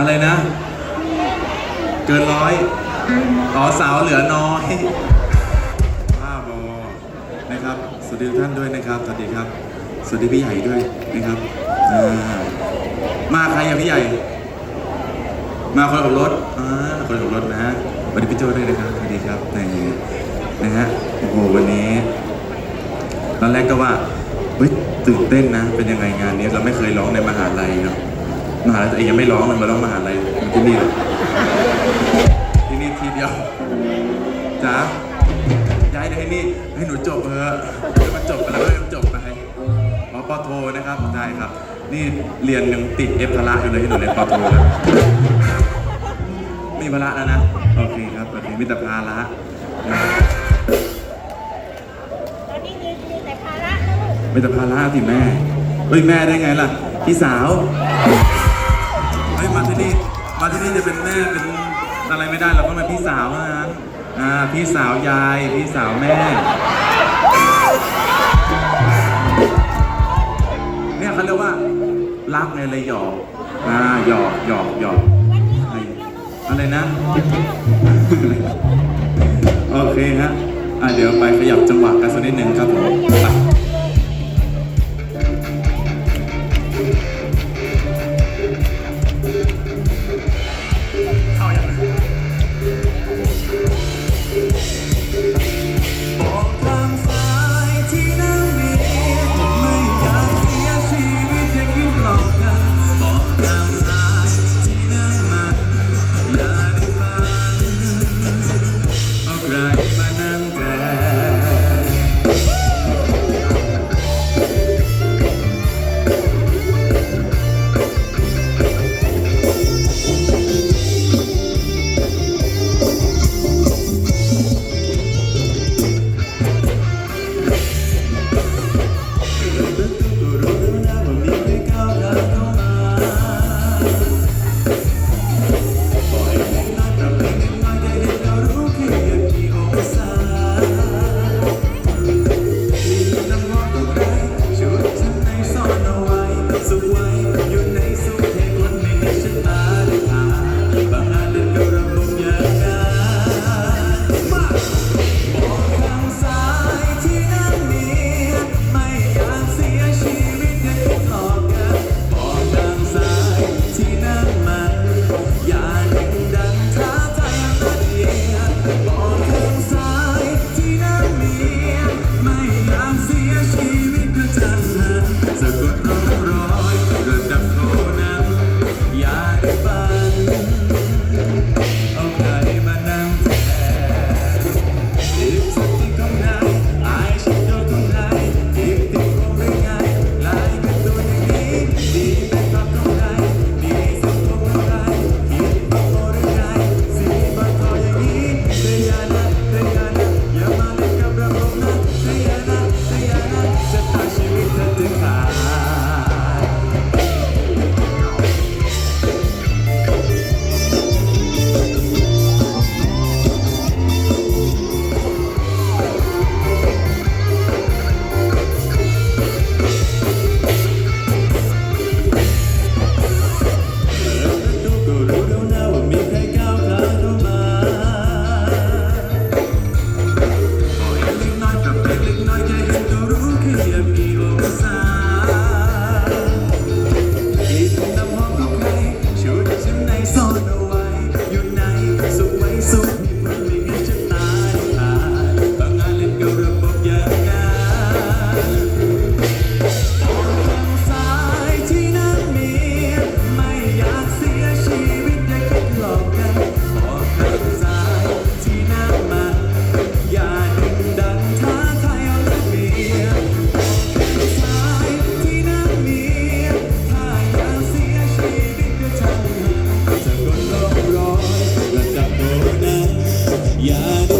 อะไรนะ เกินร้อยต่อสาวเหลือน้อยบ้าบอนะครับ สวัสดีทุกท่านด้วยนะครับ สวัสดีครับ สวัสดีพี่ใหญ่ด้วยนะครับอ่ามาใครอะพี่ใหญ่ มาคนขับรถอ่าคนขับรถนะสวัสดีพี่โจ้ด้วยนะครับ สวัสดีครับนี่นะฮะ โอ้โห วันนี้ ตอนแรกก็ว่า เฮ้ย ตื่นเต้นนะ เป็นยังไงงานนี้ เราไม่เคยร้องในมหาลัยเนาะ มหาลัยตัวเองยังไม่ร้องเลยมาร้องมหาลัยที่นี่เลยที่นี่ทีเดียวจ้าย้ายไปให้นี่ให้หนูจบเถอะให้มันจบไปแล้วให้มันจบไปหมอปอโทนะครับได้ครับ นี่เรียนยังติดเอฟพละอยู่เลยให้หนูเรียนปอโทแล้วมีพละแล้วนะโอเคครับโอเคมีแต่ภาระตอนนี้มีมีแต่ภาระนะลูกมีแต่ภาระสิแม่เฮ้ยแม่ได้ไงล่ะ พี่สาว เฮ้ยมาที่นี่มาที่นี่จะเป็นแม่เป็นอะไรไม่ได้เราต้องเป็นพี่สาวนะอ่าพี่สาวยายพี่สาวแม่ เนี่ยเขาเรียกว่ารักไงเลยหยอกอ่าหยอกหยอกหยอกอะไรนะ โอเคฮะอะเดี๋ยวไปขยับจังหวะกันสักนิดหนึ่งครับผม Yeah.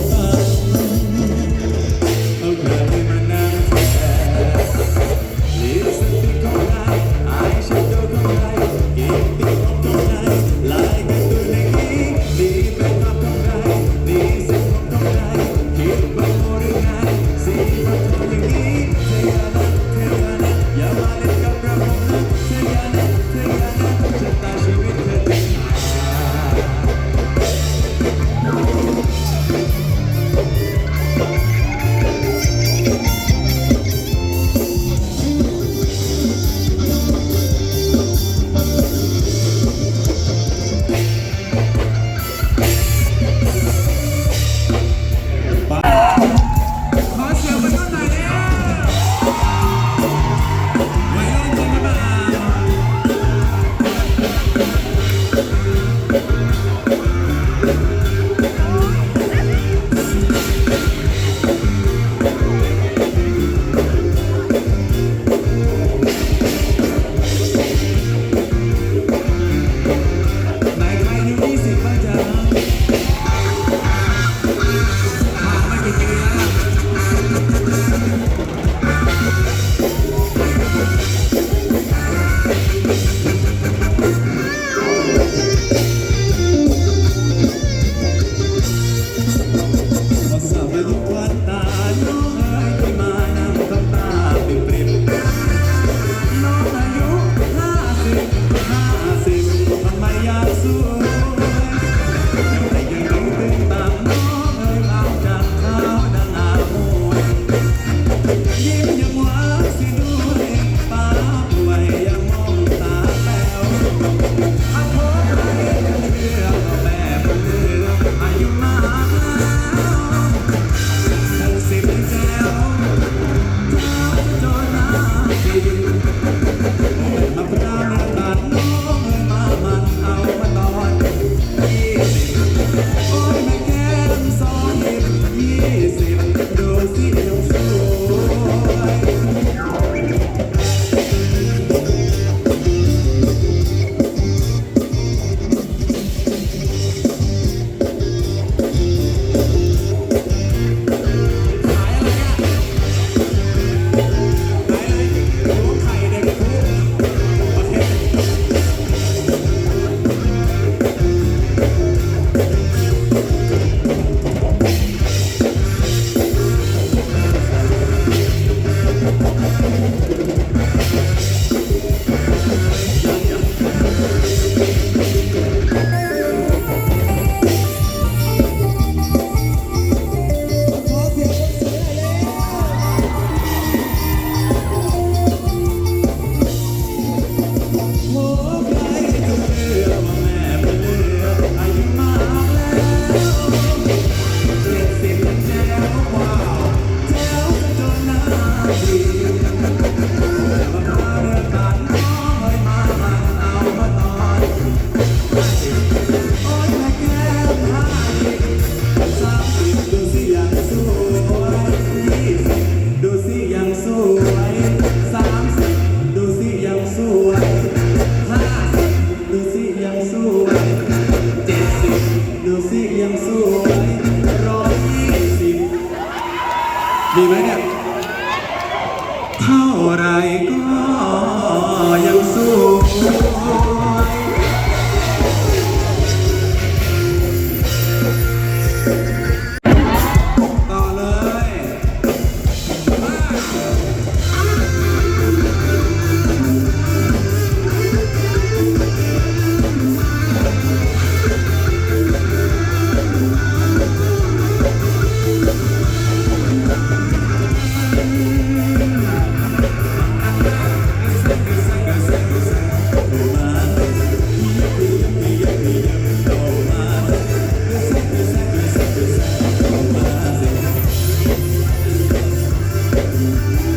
you.